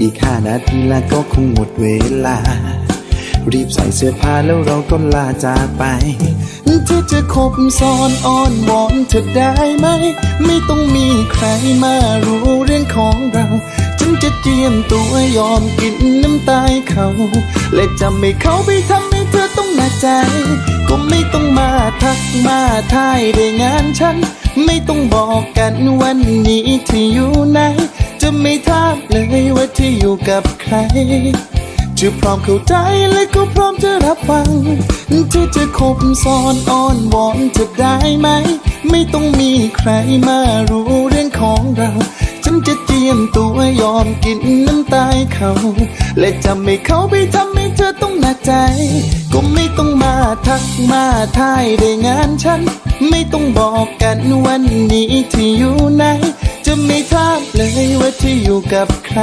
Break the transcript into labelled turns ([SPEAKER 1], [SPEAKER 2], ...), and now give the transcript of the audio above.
[SPEAKER 1] อีกห้านาทีแล้วก็คงหมดเวลา รีบใส่เสื้อผ้าแล้วเราก็ลาจากไป เธอจะคบซ้อนอ้อนวอนเธอได้ไหม ไม่ต้องมีใครมารู้เรื่องของเรา ฉันจะเจียมตัวยอมกินน้ำตาเขา และจะไม่เขาไปทำให้เธอต้องหนักใจ ก็ไม่ต้องมาทักมาทายได้งานฉัน ไม่ต้องบอกกันวันนี้ที่อยู่ไหน จะไม่ถามเลย ที่อยู่กับใคร จะพร้อมเข้าใจและก็พร้อมจะรับฟัง ที่จะคบซ้อนอ้อนวอนเธอได้ไหม ไม่ต้องมีใครมารู้เรื่องของเรา ฉันจะเจียมตัวยอมกินน้ำตายเขา และจะไม่เข้าไปทำให้เธอต้องหนักใจ ก็ไม่ต้องมาทักมาทายได้งานฉัน ไม่ต้องบอกกันวันนี้ที่อยู่ไหนจะไม่ถามเลยว่าที่อยู่กับใคร